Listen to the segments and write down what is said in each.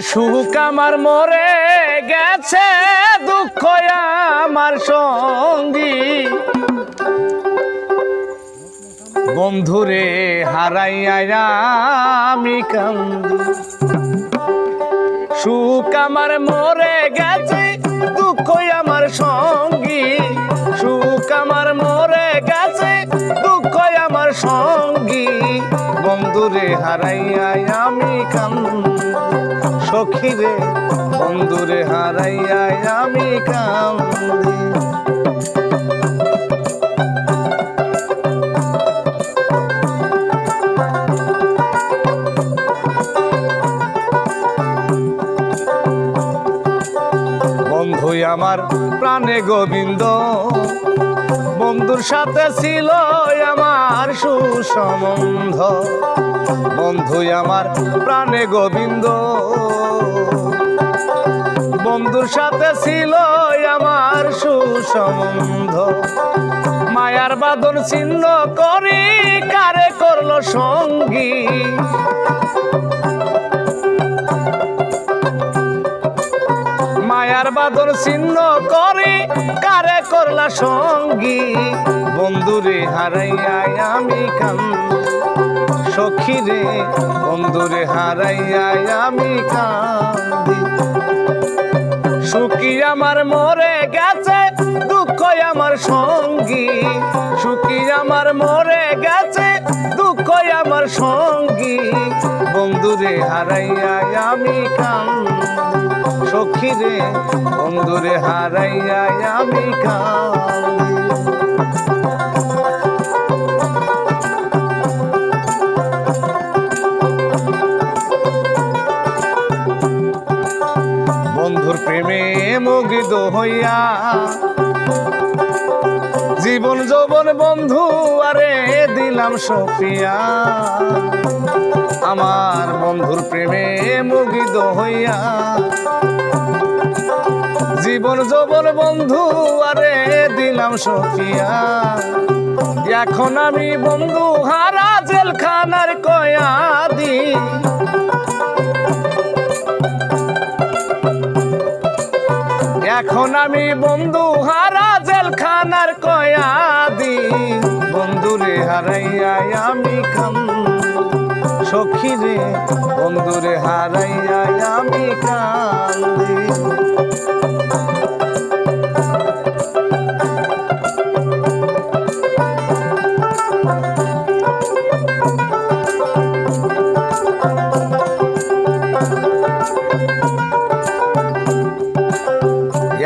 সুখ আমার মরে গেছে, দুঃখ আমার সঙ্গী। বন্ধুরে হারাইয়া আমি কান্দি। সুখ আমার মরে গেছে, দুঃখ আমার সঙ্গী। সুখ আমার মরে গেছে, দুঃখ আমার সঙ্গী। বন্ধুরে হারাইয়া আমি কান্দি। সখীরে বন্ধুরে হারাইয়া আমি কান্দি আমার প্রাণে গোবিন্দ বন্ধুর সাথে ছিল আমার সুসম্বন্ধ। বন্ধুই আমার প্রাণে গোবিন্দ। বন্ধুর সাথে ছিল আমার সুসম্বন্ধ। মায়ার বাদন ছিন্ন করি, কারে করল সঙ্গী? বাদর চিহ্ন করে, কারে করলা সঙ্গী? বন্ধুরে হারাইয়া আমি কান, সখীরে, বন্ধুরে হারাইয়া আমি কান্দি। সুখী আমার মরে গেছে দুঃখ আমার সঙ্গী। সুখী আমার মরে গেছে দুঃখ আমার সঙ্গী। বন্ধুরে হারাইয়া আমি কান্দি সখীরে, বন্ধুরে হারাইয়া আমি কান্দি বন্ধুর প্রেমে মুগ্ধ হইয়া জীবন যৌবন বন্ধু দিলাম সফিয়া। আমার বন্ধুর প্রেমে মুগ্ধ হইয়া। জীবন যৌবন বন্ধু, আরে দিলাম সফিয়া। এখন আমি বন্ধু, হারা জেলখানার কয়াদি। এখন আমি বন্ধু হারা জেলখানার কয়াদি বন্ধুরে হারাইয়া আমি কাম সখীরে বন্ধুরে হারাইয়া আমি কান্দি।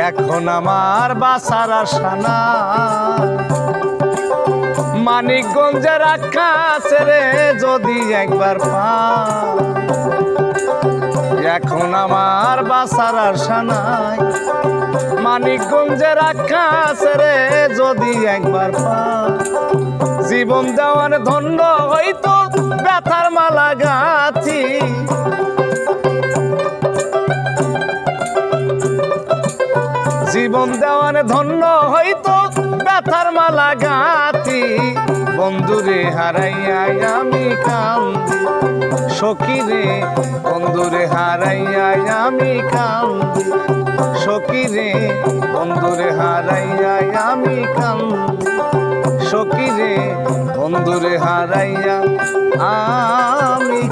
এখন আমার বাসার আসানা মানিকগঞ্জের আকাশ রে, যদি একবার পা এখন আমার বাসার আশা নাই মানিকগঞ্জের আকাশ রে, যদি একবার পা জীবন দেওয়ার ধন্য হয়তো ব্যথার মালা গাছি দেওয়ার ধন্য হয়তো ব্যথার মালা গাতি বন্ধুরে হারাইয়া আমি কান্দি। সখীরে, বন্ধুরে হারাইয়া আমি কান্দি। সখীরে, বন্ধুরে হারাইয়া আমি কান্দি। সখীরে, বন্ধুরে হারাইয়া আমি